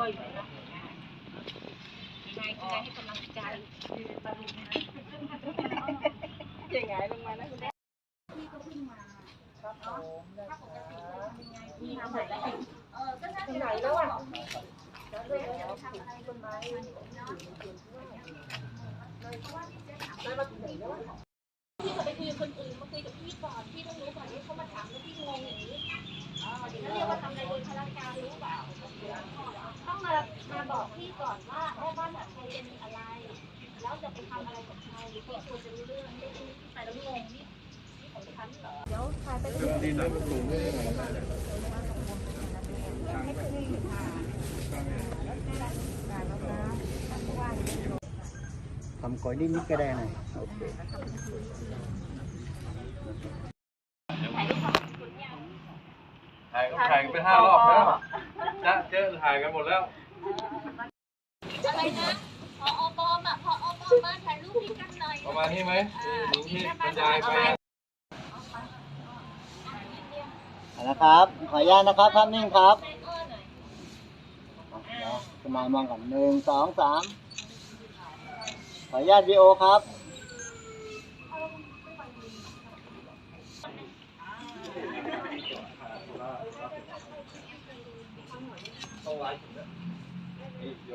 พี่ก็เพิ่งมาครับผมถ้าปกติเคยทำยังไงพี่ทำไหนเออก็น่าจะไหนแล้วอ่ะแล้วเลยจะไปทำอะไรต้นไม้พี่ก็ไปคุยกับคนอื่นมาคุยกับพี่ก่อนพี่ต้องรู้ก่อนที่เขามา ว่ารโดยพลังการรู้เปล่าต้องมามาบอกพี่ก่อนว่าแม่บ้านแบบใครจะมีอะไร แล้วจะไปทำอะไรกับใครพี่ควรจะรู้เรื่องไม่ใช่พี่ไปแล้วงงนี่นี่ของฉันเหรอเดี๋ยวทายไปเรื่อยทำก้อยนิดๆก็ได้หน่อยโอเค ถ่ายถ่ายกันไปห้ารอบแล้วนะเจอถ่ายกันหมดแล้ว อะไรนะพออปอมอะพออปอมมาถ่ายรูปพี่กันหน่อยประมาณนี้ไหมหนูที่บรรยายไปเอาละครับ ขออนุญาตนะครับภาพนิ่งครับในอ้อหน่อยเดี๋ยวคุณนายมองก่อนหนึ่งสองสามขออนุญาตวีโอครับ ต้องไลฟ์โย